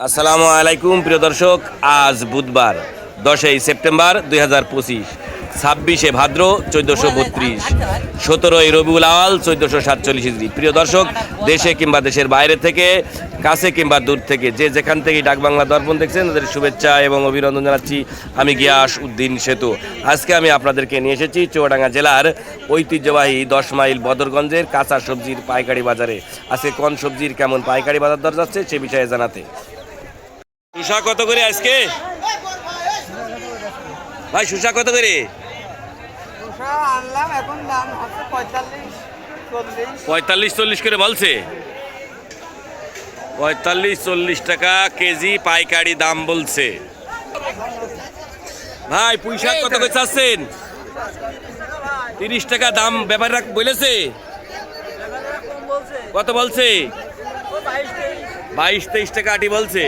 আসসালামু আলাইকুম, প্রিয় দর্শক। আজ বুধবার, দশই সেপ্টেম্বর দুই হাজার পঁচিশ, ছাব্বিশে ভাদ্র চোদ্দোশো বত্রিশ, সতেরোই রবিউল আওয়াল চোদ্দোশো সাতচল্লিশ ইসরি প্রিয় দর্শক, দেশে কিংবা দেশের বাইরে থেকে, কাছে কিংবা দূর থেকে, যে যেখান থেকে ডাক বাংলা দর্পণ দেখছেন, তাদের শুভেচ্ছা এবং অভিনন্দন জানাচ্ছি আমি গিয়াস উদ্দিন সেতু। আজকে আমি আপনাদেরকে নিয়ে এসেছি চুয়াডাঙ্গা জেলার ঐতিহ্যবাহী দশ মাইল বদরগঞ্জের কাঁচা সবজির পাইকারি বাজারে। আজকে কোন সবজির কেমন পাইকারি বাজার দর যাচ্ছে, সে বিষয়ে জানাতে। সুসা কত করে আজকে? ভাই সুসা কত করে? পঁয়তাল্লিশ চল্লিশ। করে বলছে? পঁয়তাল্লিশ চল্লিশ টাকা কেজি পাইকারি দাম বলছে। ভাই পুঁই শাক কত করে চাচ্ছেন? তিরিশ টাকা দাম ব্যাপারটা বলেছে? কত বলছে? বাইশ তেইশ টাকা আটি বলছে।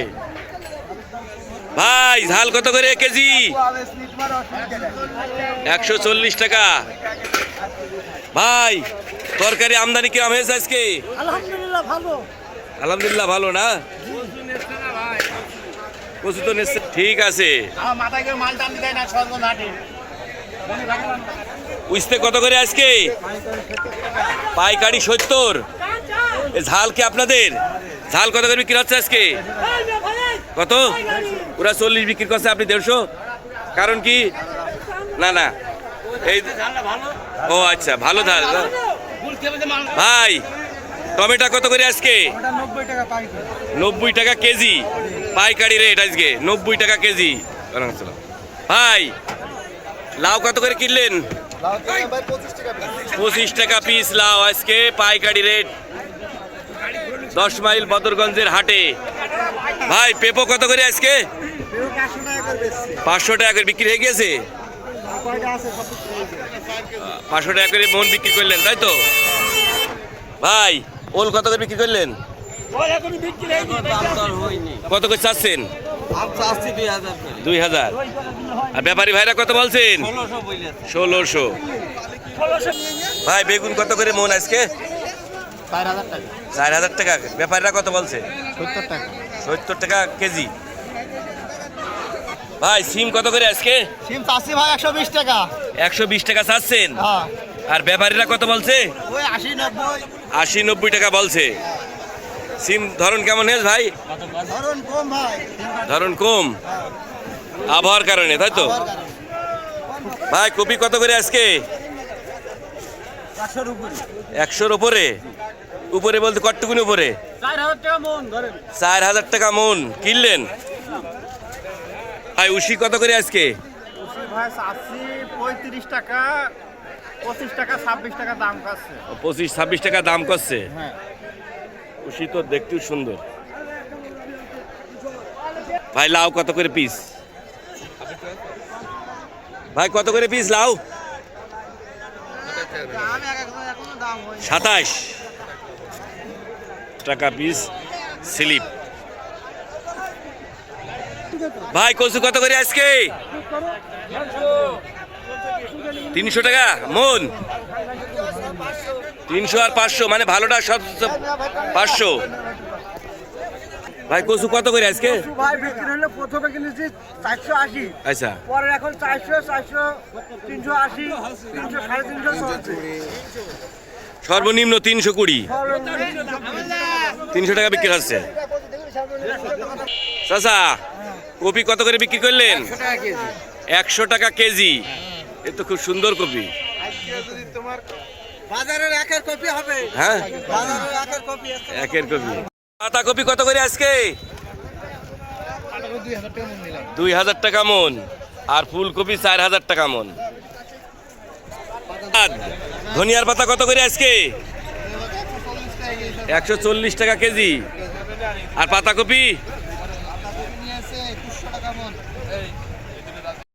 ভাই ঝাল কত করে কেজি? একশো চল্লিশ টাকা। ভাই তরকারি আমদানি কিরম হয়েছে আজকে? আলহামদুলিল্লাহ ভালো। আলহামদুলিল্লাহ ভালো না? কচু তো নিচ্ছে ঠিক আছে। উইস্তে কত করে আজকে? পাইকারি সত্তর। ঝাল কি আপনাদের? ঝাল কত করে বিক্রি হচ্ছে আজকে? কত? পুরা চল্লিশ বিক্রি করছে আপনি দেড়শো? কারণ কি? না না। এই ও আচ্ছা ভালো ঝাল না? ভাই, টমেটো কত করে আজকে? নব্বই টাকা কেজি। পাইকারি রেট আজকে, নব্বই টাকা কেজি। ভাই, লাউ কত করে কিনলেন? পঁচিশ টাকা পিস লাউ আজকে, পাইকারি রেট। দশ মাইল বদরগঞ্জের হাটে। ভাই পেপো কত করে আজকে? পাঁচশো টাকা করে বিক্রি হয়ে গেছে পাঁচশো টাকা করে মন বিক্রি করলেন তাই তো? ভাই ওল কত করে বিক্রি করলেন? কত করে চাচ্ছেন? দুই হাজার। আর ব্যাপারী ভাইরা কত বলছেন? ষোলোশো। ভাই বেগুন কত করে মন আজকে? চার হাজার টাকা। ব্যাপারীরা কত বলছে? সত্তর টাকা। সত্তর টাকা কেজি। ভাই সিম কত করে আজকে? সিম চাষি ভাই একশো বিশ টাকা। একশো বিশ টাকা চাচ্ছেন? হ্যাঁ। আর ব্যাপারীরা কত বলছে? আশি নব্বই। টাকা বলছে। সিম ধরন কেমন হয়েছে ভাই? ধরুন কম ভাই। ধরন কম। আবহাওয়ার কারণে তাই তো? ভাই কপি কত করে আজকে? একশোর উপরে? উপরে বলতে কটটুকুনি উপরে। চার হাজার টাকা মন কিনলেন? ভাই উশি কত করে আজকে? ভাই পঁয়ত্রিশ টাকা পঁচিশ টাকা ছাব্বিশ টাকা দাম করছে। হ্যাঁ। উশি তো দেখতেও সুন্দর। ভাই লাউ কত করে পিস ভাই কত করে পিস লাউ? সাতাশ। টাকা পিস স্লিপ। ভাই কচু কত করে আজকে? তিনশো টাকা? মন? তিনশো আর পাঁচশো মানে ভালোটা সব পাঁচশো। ভাই কচু কত করে আজকে? ভাই বিক্রি হলে প্রথমে কিনেছি চারশো আশি। আচ্ছা। পরে এখন চারশো চারশো তিনশো আশি তিনশো সাড়ে তিনশো চলছে সর্বনিম্ন তিনশো কুড়ি। তিনশো টাকা বিক্রি হচ্ছে। চাচা কপি কত করে বিক্রি করলেন? একশো টাকা কেজি। এ তো খুব সুন্দর কপি। হ্যাঁ? একের কপি। পাতা কপি কত করে আজকে? দুই হাজার টাকা মন। আর ফুলকপি চার হাজার টাকা মন। ধনিয়ার পাতা কত করে আজকে? একশো চল্লিশ টাকা কেজি। আর পাতাকপি